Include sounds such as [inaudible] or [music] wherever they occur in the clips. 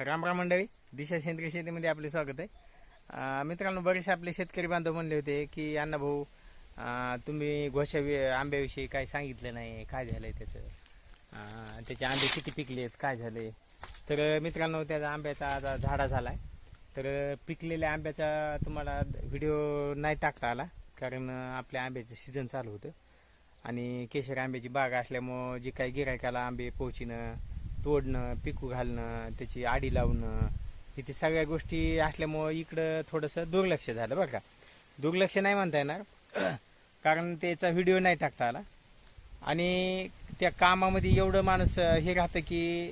राम राम मंडळी दिशा सेंद्रिय शेतीमध्ये आपले स्वागत आहे. मित्रांनो बरेचसे आपले शेतकरी बांधव म्हणले होते की अण्णा भाऊ तुम्ही घोषा आंब्याविषयी काय सांगितलं नाही काय झालंय त्याचं? त्याचे आंबे किती पिकले आहेत काय झाले तर मित्रांनो त्याचा आंब्याचा आता झाडा झाला आहे तर पिकलेल्या आंब्याचा तुम्हाला व्हिडिओ नाही टाकता आला कारण आपल्या आंब्याचं सीझन चालू होतं. आणि केशर आंब्याची बाग असल्यामुळं जे काही गिरायकाला आंबे पोचणं तोडणं पिकू घालणं त्याची आडी लावणं इथे सगळ्या गोष्टी असल्यामुळं इकडं थोडंसं दुर्लक्ष झालं बरं का. दुर्लक्ष नाही म्हणता येणार [clears throat] कारण त्याचा व्हिडिओ नाही टाकता आला. आणि त्या कामामध्ये एवढं माणूस हे राहतं की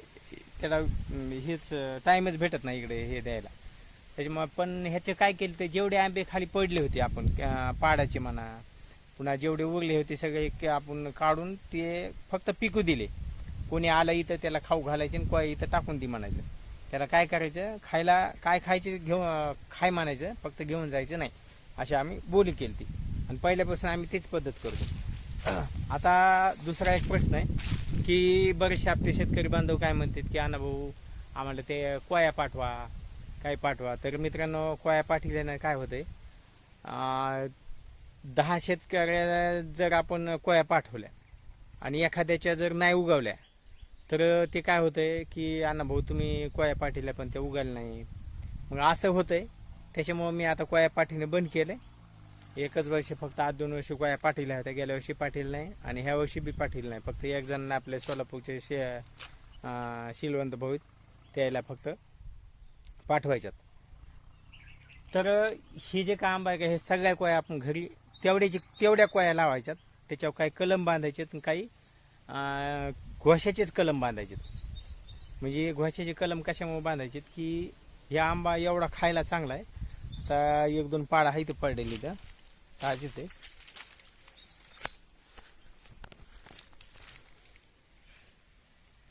त्याला हेच टाईमच भेटत नाही इकडे हे द्यायला. त्याच्यामुळे पण ह्याचे काय केलं ते जेवढे आंबे खाली पडले होते आपण पाडाचे म्हणा पुन्हा जेवढे उरले होते सगळे के- आपण काढून ते फक्त पिकू दिले. कोणी आलं इथं त्याला खाऊ घालायचे आणि कोणी इथं टाकून दी म्हणायचं. त्याला काय करायचं? खायला काय खायचे घेऊ खाय म्हणायचं फक्त घेऊन जायचं नाही. अशी आम्ही बोली केली ती. आणि पहिल्यापासून आम्ही तीच पद्धत करतो. [clears throat] आता दुसरा एक प्रश्न आहे की बरेचसे आपले शेतकरी बांधव काय म्हणतात की अण्णा भाऊ आम्हाला ते कोया पाठवा काय पाठवा. तर मित्रांनो कोया पाठवल्यानं काय होतंय दहा शेतकऱ्या जर आपण कोया पाठवल्या आणि एखाद्याच्या जर नाही उगवल्या तर ते काय होतंय की अण्णा भाऊ तुम्ही कोया पाठीला पण त्या उगायला नाही. मग असं होतंय. त्याच्यामुळं मी आता कोया पाठीने बंद केलंय. एकच वर्ष फक्त आज दोन वर्ष कोया पाठीला होत्या गेल्या वर्षी पाठील नाही आणि ह्या वर्षी बी पाठील नाही. फक्त एक जण आपल्या सोलापूरचे शे शिलवंत भाऊ त्याला फक्त पाठवायच्यात. तर ही जे काम आहे का हे सगळ्या कोया आपण घरी तेवढ्याची तेवढ्या कोया लावायच्यात. त्याच्यावर काही कलम बांधायचे काही घोशाचेच कलम बांधायचे म्हणजे घोशाचे कलम कशामुळे बांधायचे की हे आंबा एवढा खायला चांगला आहे आता एक दोन पाडा आहे ते पडलेली तर ताजीच आहे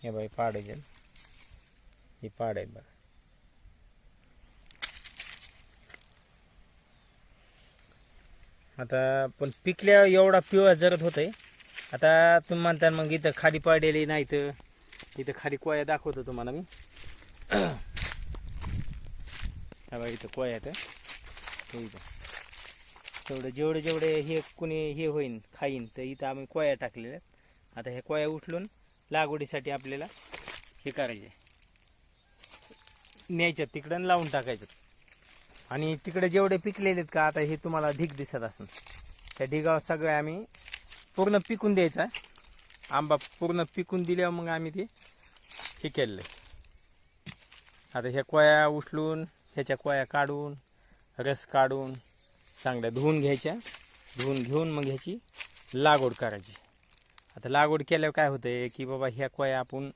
हे बाई पाड आहे हे पाड आहेत बघा. आता पण पिकल्या एवढा पिवळा जरत आहे आता तुम्ही म्हणता मग इथं खाली पडलेली नाही तर इथं खाली कोया दाखवतो तुम्हाला मी. [coughs] हा बघा इथं कोया तर तेवढं जेवढे जेवढे हे कुणी हे होईन खाईन तर इथं आम्ही कोया टाकलेल्या आहेत. आता ह्या कोया उचलून लागवडीसाठी आपल्याला हे करायचे. न्यायच्यात तिकडं लावून टाकायच्यात. आणि तिकडे जेवढे पिकलेले आहेत का आता हे तुम्हाला ढीग दिसत असून. त्या ढिगावर सगळे आम्ही पूर्ण पिकून द्यायचा. आंबा पूर्ण पिकून दिल्यावर मग आम्ही ते हे केलेलं आहे. आता ह्या कोया उचलून ह्याच्या कोया काढून रस काढून चांगल्या धुवून घ्यायच्या. धुवून घेऊन मग ह्याची लागवड करायची. आता लागवड केल्यावर काय होतंय की बाबा ह्या कोया आपण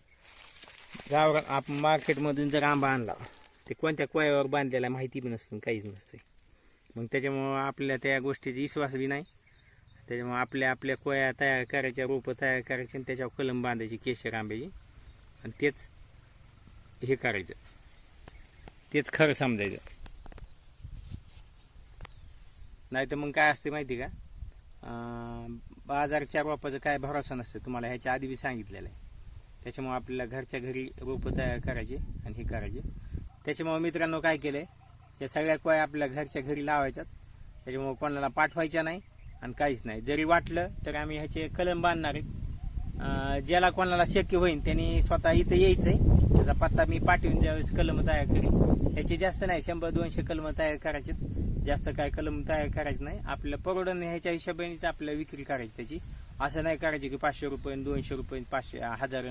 गाव आपण मार्केटमधून जर आंबा आणला ते कोणत्या कोयावर बांधलेला माहिती बी नसतो काहीच नसते मग त्याच्यामुळं आपल्या त्या गोष्टीचा विश्वास बी नाही. त्याच्यामुळं आपल्या आपल्या कोया तयार करायच्या रोपं तयार करायची आणि त्याच्यावर कलम बांधायची केशर आंब्याची. आणि तेच हे करायचं. तेच खरं समजायचं. नाही तर मग काय असते माहिती का? बाजारच्या रोपाचं काय भरोसा नसतं तुम्हाला ह्याच्या आधी बी सांगितलेलं आहे. त्याच्यामुळे आपल्याला घरच्या घरी रोपं तयार करायचे आणि हे करायचे. त्याच्यामुळे मित्रांनो काय केलं आहे या सगळ्या कोया आपल्या घरच्या घरी लावायच्यात. त्याच्यामुळे कोणाला पाठवायच्या नाही. आणि काहीच नाही. जरी वाटलं तर आम्ही ह्याचे कलम बांधणार आहे. ज्याला कोणाला शक्य होईल त्यांनी स्वतः इथं यायचंय. त्याचा पत्ता मी पाठवून ज्यावेळेस कलम तयार करेन. ह्याचे जास्त नाही शंभर दोनशे कलम तयार करायचे जास्त काय कलम तयार करायचं नाही. आपल्याला परवडण ह्याच्या हिशोबानेच आपल्याला विक्री करायची त्याची. असं नाही करायचं की पाचशे रुपये दोनशे रुपये पाचशे हजार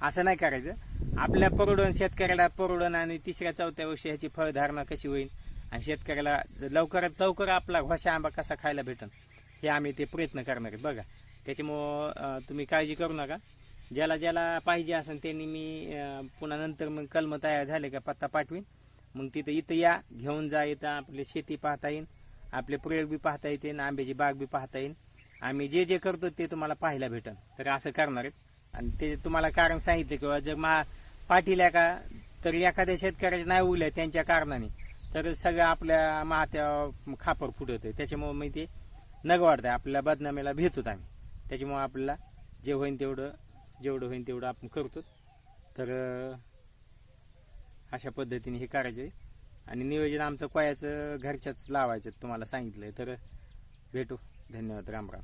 असं नाही करायचं. आपल्या परवडण शेतकऱ्याला परवडण आणि तिसऱ्या चौथ्या वर्षी ह्याची फळधारणा कशी होईल? आणि शेतकऱ्याला लवकरात लवकर आपला घोषा आंबा कसा खायला भेटन? हे आम्ही ते प्रयत्न करणार आहेत. बघा त्याच्यामुळं तुम्ही काळजी करू नका. ज्याला ज्याला पाहिजे असेल त्यांनी मी पुन्हा नंतर मग कलम तयार झाले का पत्ता पाठवीन. मग तिथं इथं या घेऊन जा इथं आपली शेती पाहता येईल आपले प्रयोग बी पाहता येते आणि आंब्याची बाग बी पाहता येईल आम्ही जे जे करतो ते तुम्हाला पाहायला भेटन. तर असं करणार आहेत. आणि ते तुम्हाला कारण सांगितलं किंवा जर मा पाठील्या का तर एखाद्या शेतकऱ्याच्या नाही उगल्या त्यांच्या कारणाने तर सगळं आपल्या मात्या खापर फुटत आहे त्याच्यामुळे मी ते नग आहे आपल्याला बदनामीला भेटतो आम्ही. त्याच्यामुळं आपल्याला जे होईन तेवढं जेवढं होईन तेवढं आपण करतो. तर अशा पद्धतीने हे करायचे आणि नियोजन आमचं कोयाचं घरच्याच लावायचं तुम्हाला सांगितलं तर भेटू. धन्यवाद. राम राम.